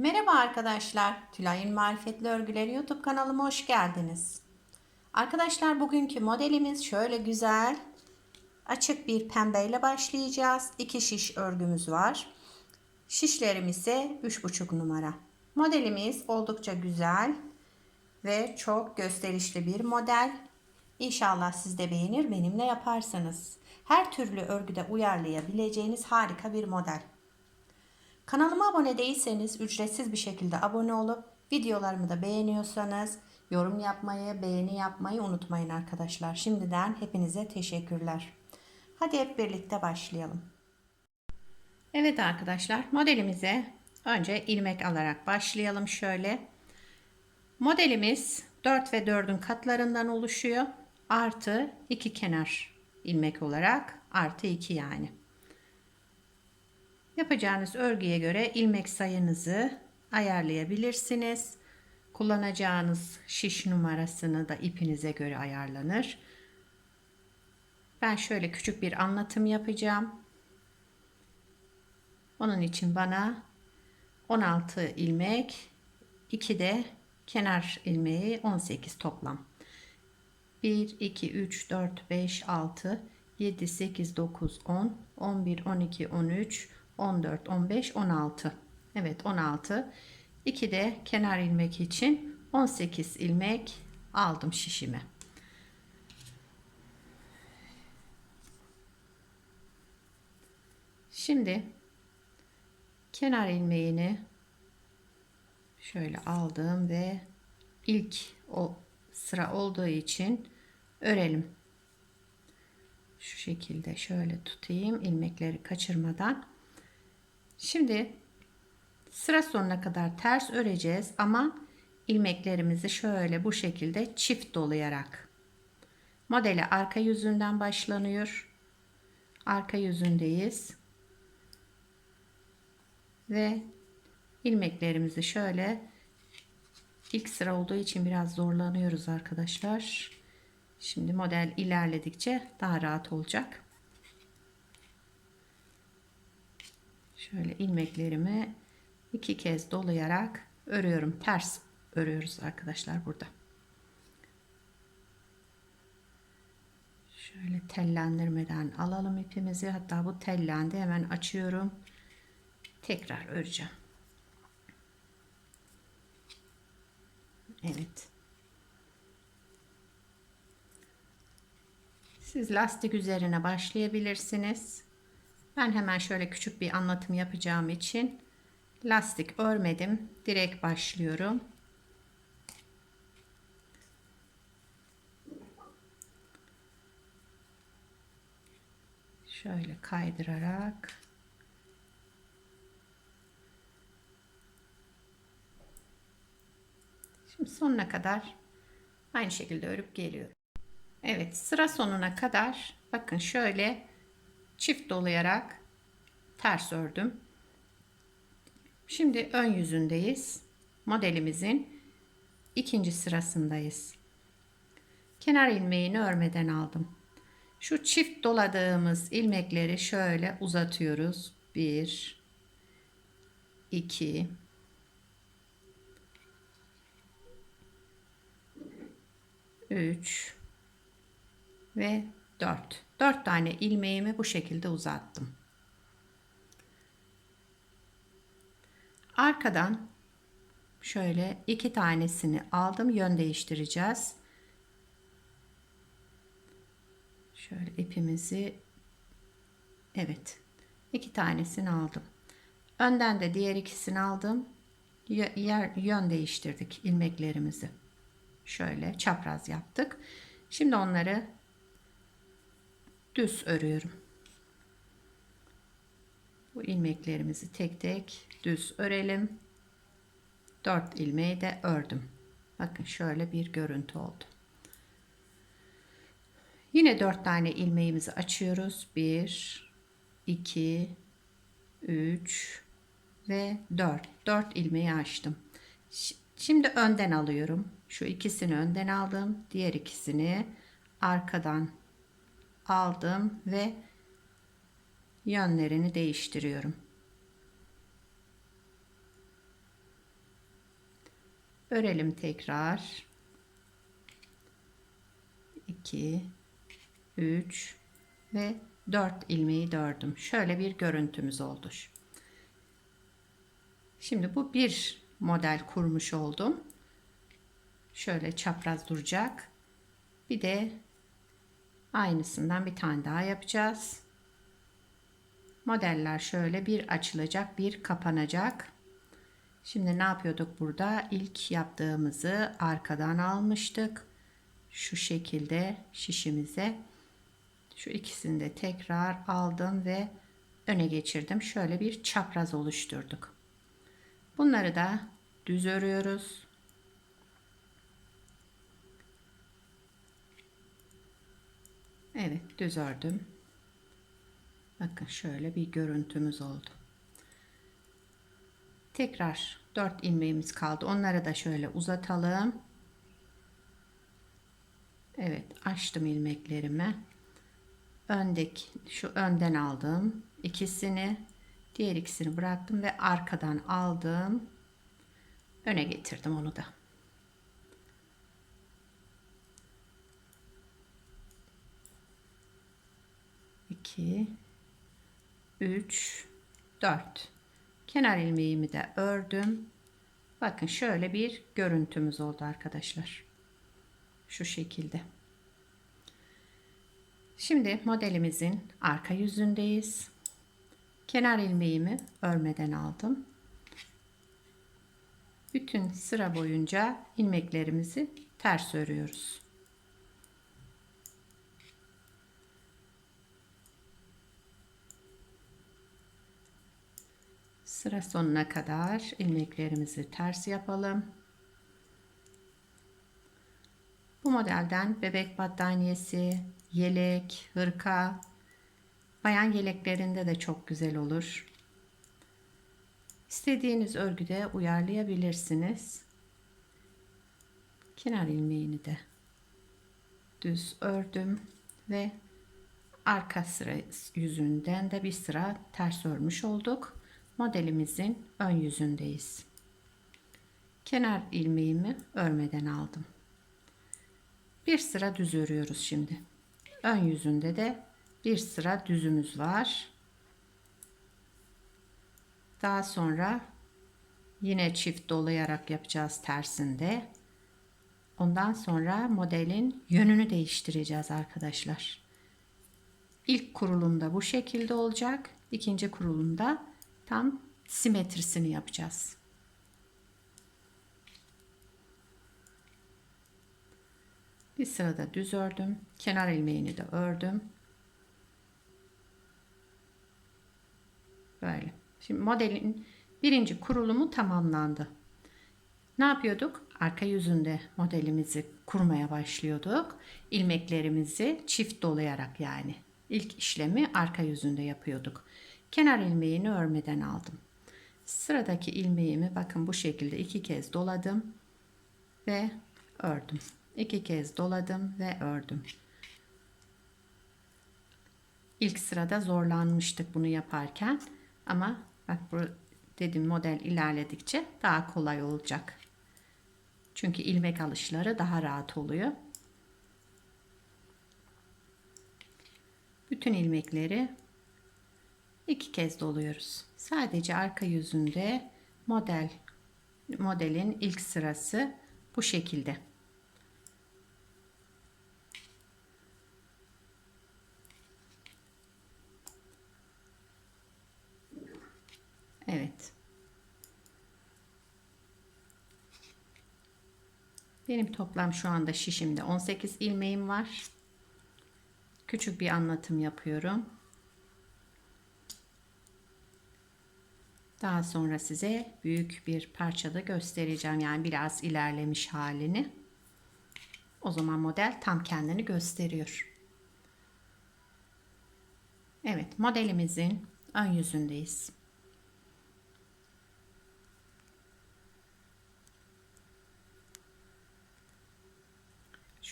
Merhaba arkadaşlar. Tülay'ın Marifetli Örgüleri YouTube kanalıma hoş geldiniz. Arkadaşlar bugünkü modelimiz şöyle güzel. Açık bir pembeyle başlayacağız. İki şiş örgümüz var. Şişlerim ise 3,5 numara. Modelimiz oldukça güzel ve çok gösterişli bir model. İnşallah siz de beğenir benimle yaparsınız. Her türlü örgüde uyarlayabileceğiniz harika bir model. Kanalıma abone değilseniz ücretsiz bir şekilde abone olup videolarımı da beğeniyorsanız yorum yapmayı, beğeni yapmayı unutmayın arkadaşlar. Şimdiden hepinize teşekkürler. Hadi hep birlikte başlayalım. Evet arkadaşlar modelimize önce ilmek alarak başlayalım şöyle. Modelimiz 4 ve 4'ün katlarından oluşuyor. Artı 2 kenar ilmek olarak artı 2 yani. Yapacağınız örgüye göre ilmek sayınızı ayarlayabilirsiniz. Kullanacağınız şiş numarasını da ipinize göre ayarlanır. Ben şöyle küçük bir anlatım yapacağım. Onun için bana 16 ilmek, 2 de kenar ilmeği 18 toplam. 1, 2, 3, 4, 5, 6, 7, 8, 9, 10, 11, 12, 13, 14, 15, 16. Evet 16. 2 de kenar ilmek için 18 ilmek aldım şişime. Şimdi kenar ilmeğini şöyle aldım ve ilk o sıra olduğu için örelim. Şu şekilde şöyle tutayım ilmekleri kaçırmadan. Şimdi sıra sonuna kadar ters öreceğiz ama ilmeklerimizi şöyle bu şekilde çift dolayarak modele arka yüzünden başlanıyor. Arka yüzündeyiz. Ve ilmeklerimizi şöyle ilk sıra olduğu için biraz zorlanıyoruz arkadaşlar. Şimdi model ilerledikçe daha rahat olacak. Şöyle ilmeklerimi iki kez dolayarak örüyorum. Ters örüyoruz arkadaşlar burada. Şöyle tellendirmeden alalım ipimizi. Hatta bu tellendi. Hemen açıyorum. Tekrar öreceğim. Evet. Siz lastik üzerine başlayabilirsiniz. Ben hemen şöyle küçük bir anlatım yapacağım için lastik örmedim. Direkt başlıyorum. Şöyle kaydırarak Şimdi sonuna kadar aynı şekilde örüp geliyorum. Evet sıra sonuna kadar bakın şöyle çift dolayarak ters ördüm. Şimdi ön yüzündeyiz. Modelimizin ikinci sırasındayız. Kenar ilmeğini örmeden aldım. Şu çift doladığımız ilmekleri şöyle uzatıyoruz. 1 2 3 ve 4. 4 tane ilmeğimi bu şekilde uzattım. Arkadan şöyle iki tanesini aldım. Yön değiştireceğiz. Şöyle ipimizi evet iki tanesini aldım. Önden de diğer ikisini aldım. Yer, yön değiştirdik ilmeklerimizi. Şöyle çapraz yaptık. Şimdi onları düz örüyorum. Bu ilmeklerimizi tek tek düz örelim. 4 ilmeği de ördüm. Bakın şöyle bir görüntü oldu. Yine 4 tane ilmeğimizi açıyoruz. 1 2 3 ve 4. 4 ilmeği açtım. Şimdi önden alıyorum. Şu ikisini önden aldım. Diğer ikisini arkadan aldım ve yönlerini değiştiriyorum. Örelim tekrar. 2 3 ve 4 ilmeği de ördüm. Şöyle bir görüntümüz oldu. Şimdi bu bir model kurmuş oldum. Şöyle çapraz duracak. Bir de aynısından bir tane daha yapacağız. Modeller şöyle bir açılacak, bir kapanacak. Şimdi ne yapıyorduk burada? İlk yaptığımızı arkadan almıştık. Şu şekilde şişimize şu ikisini de tekrar aldım ve öne geçirdim. Şöyle bir çapraz oluşturduk. Bunları da düz örüyoruz. Evet düz ördüm. Bakın şöyle bir görüntümüz oldu. Tekrar 4 ilmeğimiz kaldı. Onları da şöyle uzatalım. Evet açtım ilmeklerimi. Öndeki şu önden aldım. ikisini diğer ikisini bıraktım ve arkadan aldım. Öne getirdim onu da. İki, üç, dört. Kenar ilmeğimi de ördüm. Bakın şöyle bir görüntümüz oldu arkadaşlar. Şu şekilde. Şimdi modelimizin arka yüzündeyiz. Kenar ilmeğimi örmeden aldım. Bütün sıra boyunca ilmeklerimizi ters örüyoruz. Sıra sonuna kadar ilmeklerimizi ters yapalım. Bu modelden bebek battaniyesi, yelek, hırka, bayan yeleklerinde de çok güzel olur. İstediğiniz örgüde uyarlayabilirsiniz. Kenar ilmeğini de düz ördüm ve arka sıra yüzünden de bir sıra ters örmüş olduk. Modelimizin ön yüzündeyiz. Kenar ilmeğimi örmeden aldım. Bir sıra düz örüyoruz şimdi. Ön yüzünde de bir sıra düzümüz var. Daha sonra yine çift dolayarak yapacağız tersinde. Ondan sonra modelin yönünü değiştireceğiz arkadaşlar. İlk kurulumda bu şekilde olacak. İkinci kurulumda tam simetrisini yapacağız. Bir sırada düz ördüm. Kenar ilmeğini de ördüm. Böyle. Şimdi modelin birinci kurulumu tamamlandı. Ne yapıyorduk? Arka yüzünde modelimizi kurmaya başlıyorduk. İlmeklerimizi çift dolayarak yani. ilk işlemi arka yüzünde yapıyorduk. Kenar ilmeğini örmeden aldım. Sıradaki ilmeğimi bakın bu şekilde iki kez doladım ve ördüm. İki kez doladım ve ördüm. İlk sırada zorlanmıştık bunu yaparken ama bak bu dedim model ilerledikçe daha kolay olacak. Çünkü ilmek alışları daha rahat oluyor. Bütün ilmekleri iki kez doluyoruz. Sadece arka yüzünde model modelin ilk sırası bu şekilde. Evet. Benim toplam şu anda şişimde 18 ilmeğim var. Küçük bir anlatım yapıyorum. Daha sonra size büyük bir parçada göstereceğim. Yani biraz ilerlemiş halini. O zaman model tam kendini gösteriyor. Evet modelimizin ön yüzündeyiz.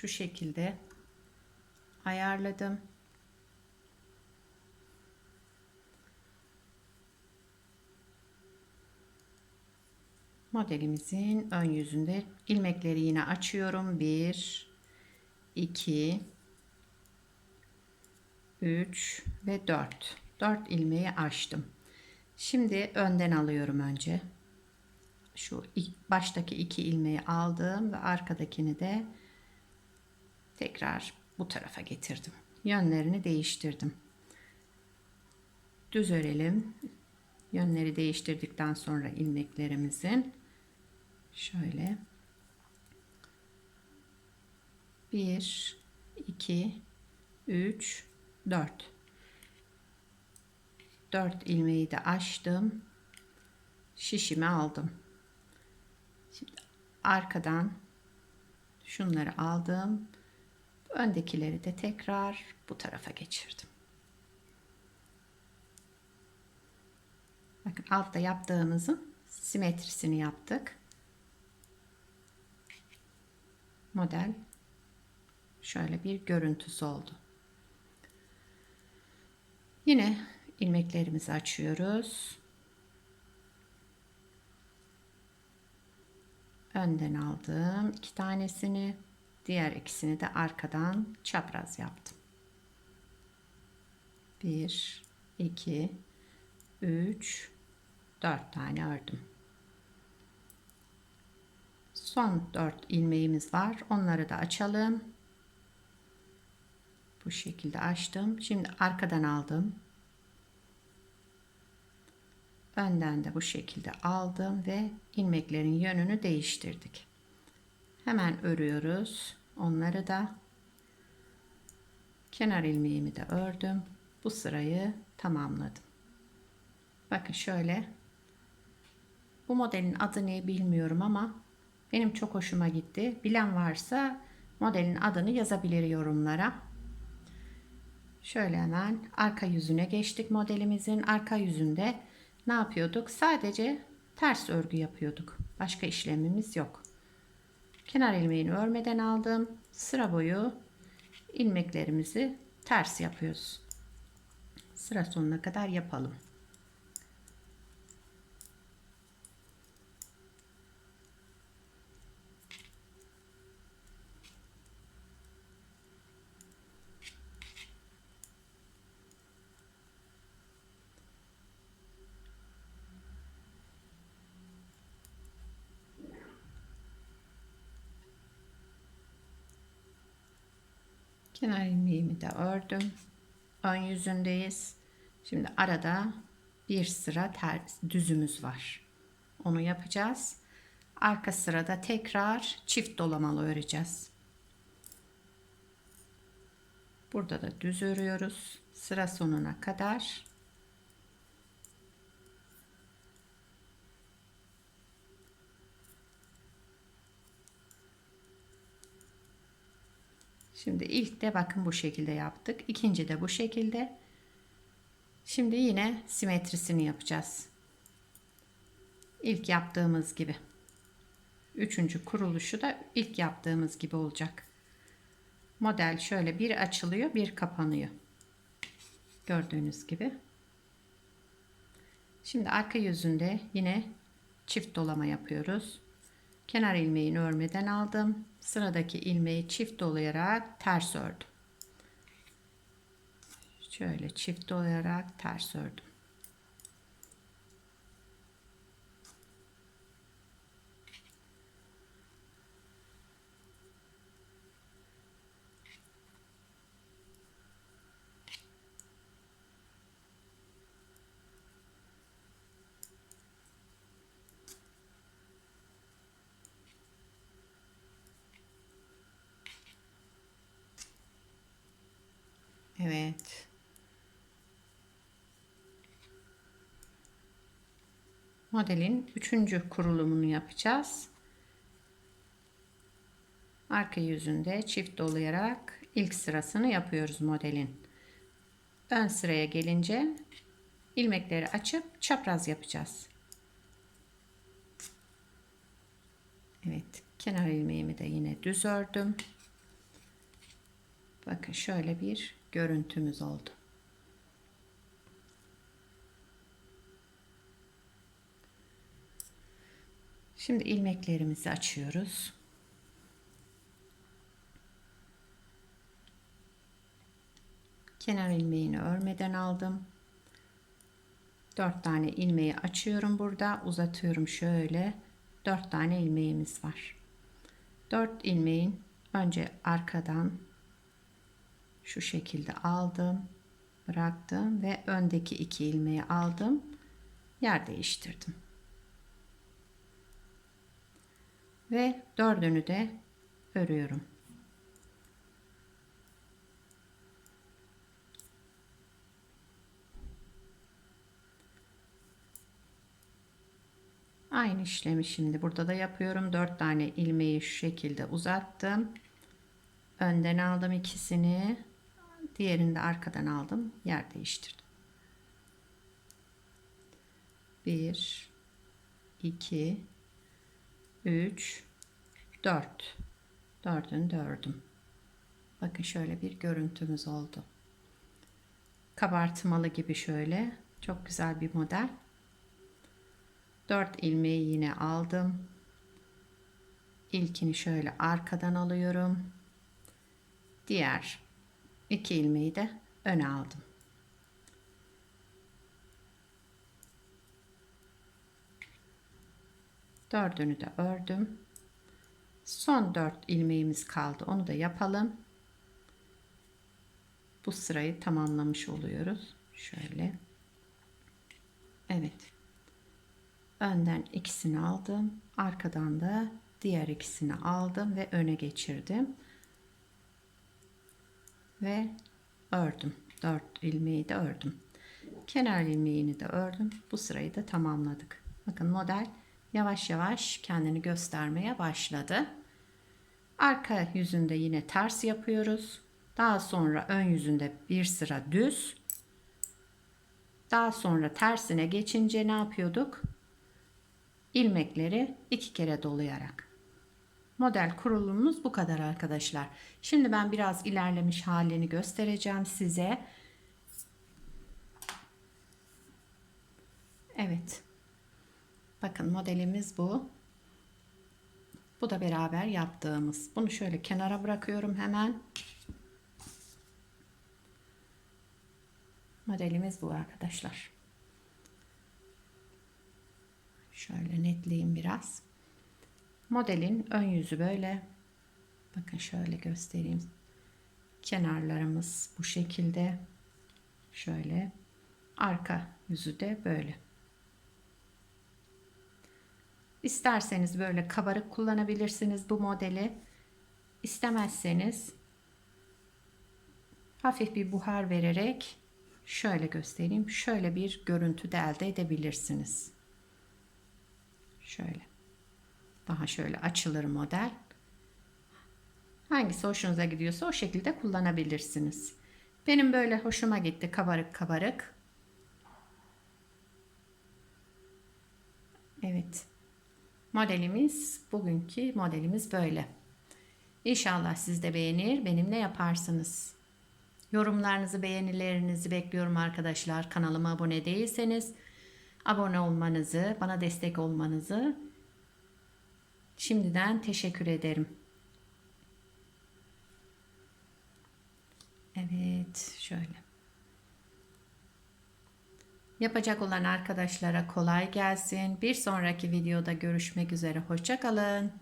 şu şekilde ayarladım. Modelimizin ön yüzünde ilmekleri yine açıyorum. 1 2 3 ve 4. 4 ilmeği açtım. Şimdi önden alıyorum önce. Şu baştaki iki ilmeği aldım ve arkadakini de tekrar bu tarafa getirdim. Yönlerini değiştirdim. Düz örelim. Yönleri değiştirdikten sonra ilmeklerimizin şöyle 1 2 3 4 4 ilmeği de açtım. Şişimi aldım. Şimdi arkadan şunları aldım. Öndekileri de tekrar bu tarafa geçirdim. Bakın altta yaptığımızın simetrisini yaptık. Model şöyle bir görüntüsü oldu. Yine ilmeklerimizi açıyoruz. Önden aldım iki tanesini. Diğer ikisini de arkadan çapraz yaptım. 1 2 3 4 tane ördüm. Son 4 ilmeğimiz var. Onları da açalım. Bu şekilde açtım. Şimdi arkadan aldım. Önden de bu şekilde aldım ve ilmeklerin yönünü değiştirdik. Hemen örüyoruz. Onları da kenar ilmeğimi de ördüm. Bu sırayı tamamladım. Bakın şöyle. Bu modelin adı ne bilmiyorum ama benim çok hoşuma gitti. Bilen varsa modelin adını yazabilir yorumlara. Şöyle hemen arka yüzüne geçtik modelimizin. Arka yüzünde ne yapıyorduk? Sadece ters örgü yapıyorduk. Başka işlemimiz yok. Kenar ilmeğini örmeden aldım. Sıra boyu ilmeklerimizi ters yapıyoruz. Sıra sonuna kadar yapalım. Kenar ilmeğimi de ördüm. Ön yüzündeyiz. Şimdi arada bir sıra ters düzümüz var. Onu yapacağız. Arka sırada tekrar çift dolamalı öreceğiz. Burada da düz örüyoruz. Sıra sonuna kadar. Şimdi ilk de bakın bu şekilde yaptık. İkinci de bu şekilde. Şimdi yine simetrisini yapacağız. İlk yaptığımız gibi. Üçüncü kuruluşu da ilk yaptığımız gibi olacak. Model şöyle bir açılıyor bir kapanıyor. Gördüğünüz gibi. Şimdi arka yüzünde yine çift dolama yapıyoruz. Kenar ilmeğini örmeden aldım. Sıradaki ilmeği çift dolayarak ters ördüm. Şöyle çift dolayarak ters ördüm. Evet. Modelin üçüncü kurulumunu yapacağız. Arka yüzünde çift dolayarak ilk sırasını yapıyoruz modelin. Ön sıraya gelince ilmekleri açıp çapraz yapacağız. Evet, kenar ilmeğimi de yine düz ördüm. Bakın şöyle bir görüntümüz oldu. Şimdi ilmeklerimizi açıyoruz. Kenar ilmeğini örmeden aldım. 4 tane ilmeği açıyorum burada. Uzatıyorum şöyle. 4 tane ilmeğimiz var. 4 ilmeğin önce arkadan şu şekilde aldım. Bıraktım ve öndeki iki ilmeği aldım. Yer değiştirdim. Ve dördünü de örüyorum. Aynı işlemi şimdi burada da yapıyorum. 4 tane ilmeği şu şekilde uzattım. Önden aldım ikisini. Diğerini de arkadan aldım. Yer değiştirdim. 1 2 3 4 dördün dördüm. Bakın şöyle bir görüntümüz oldu. Kabartmalı gibi şöyle. Çok güzel bir model. 4 ilmeği yine aldım. İlkini şöyle arkadan alıyorum. Diğer iki ilmeği de öne aldım. Dördünü de ördüm. Son dört ilmeğimiz kaldı. Onu da yapalım. Bu sırayı tamamlamış oluyoruz. Şöyle. Evet. Önden ikisini aldım. Arkadan da diğer ikisini aldım ve öne geçirdim. Ve ördüm. 4 ilmeği de ördüm. Kenar ilmeğini de ördüm. Bu sırayı da tamamladık. Bakın model yavaş yavaş kendini göstermeye başladı. Arka yüzünde yine ters yapıyoruz. Daha sonra ön yüzünde bir sıra düz. Daha sonra tersine geçince ne yapıyorduk? ilmekleri iki kere dolayarak. Model kurulumumuz bu kadar arkadaşlar. Şimdi ben biraz ilerlemiş halini göstereceğim size. Evet. Bakın modelimiz bu. Bu da beraber yaptığımız. Bunu şöyle kenara bırakıyorum hemen. Modelimiz bu arkadaşlar. Şöyle netleyeyim biraz. Modelin ön yüzü böyle. Bakın şöyle göstereyim. Kenarlarımız bu şekilde. Şöyle. Arka yüzü de böyle. İsterseniz böyle kabarık kullanabilirsiniz bu modeli. İstemezseniz hafif bir buhar vererek şöyle göstereyim. Şöyle bir görüntü de elde edebilirsiniz. Şöyle. Daha şöyle açılır model. Hangisi hoşunuza gidiyorsa o şekilde kullanabilirsiniz. Benim böyle hoşuma gitti kabarık kabarık. Evet. Modelimiz bugünkü modelimiz böyle. İnşallah siz de beğenir, benimle yaparsınız. Yorumlarınızı, beğenilerinizi bekliyorum arkadaşlar. Kanalıma abone değilseniz abone olmanızı, bana destek olmanızı şimdiden teşekkür ederim. Evet, şöyle. Yapacak olan arkadaşlara kolay gelsin. Bir sonraki videoda görüşmek üzere. Hoşçakalın.